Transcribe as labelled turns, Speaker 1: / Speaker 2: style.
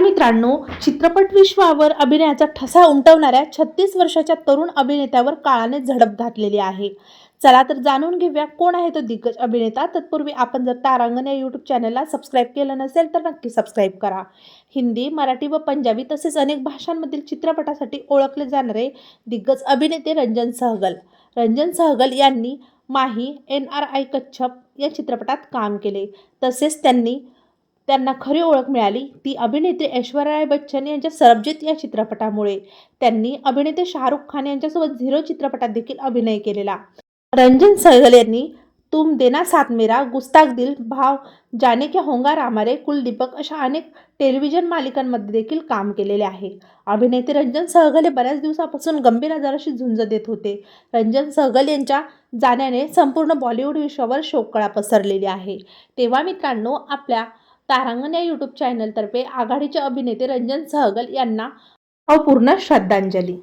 Speaker 1: नमस्कार मित्रांनो चित्रपट विश्वावर अभिनयाचा ठसा उमटवणाऱ्या छत्तीस वर्षाच्या तरुण अभिनेत्यावर काळाने झडप घातलेली आहे. चला तर जाणून घेऊया कोण आहे तो दिग्गज अभिनेता. तत्पूर्वी आपण जर तारांगण या यूट्यूब चॅनलला सबस्क्राईब केलं नसेल तर नक्की सबस्क्राईब करा. हिंदी मराठी व पंजाबी तसेच अनेक भाषांमधील चित्रपटासाठी ओळखले जाणारे दिग्गज अभिनेते रंजन सहगल. रंजन सहगल यांनी माही एन आर आय कच्छप या चित्रपटात काम केले. तसेच त्यांनी त्यांना खरी ओळख मिळाली. ती अभिनेत्री ऐश्वर्या राय बच्चन यांच्या सरबजित या चित्रपटामुळे. त्यांनी अभिनेते शाहरुख खान यांच्यासोबत झिरो चित्रपटात देखील अभिनय केलेला. रंजन सहगल यांनी तुम देना साथ मेरा गुस्ताख दिल भाव जाने क्या होंगा रामारे कुलदीपक अशा अनेक टेलिव्हिजन मालिकांमध्ये देखील काम केलेले आहे. अभिनेते रंजन सहगल हे बऱ्याच दिवसापासून गंभीर आजाराशी झुंज देत होते. रंजन सहगल यांच्या जाण्याने संपूर्ण बॉलिवूड विश्वावर शोककळा पसरलेली आहे. तेव्हा मित्रांनो आपल्या तारांगण या यूट्यूब चॅनलतर्फे आघाडीचे अभिनेते रंजन सहगल यांना अपूर्ण श्रद्धांजली.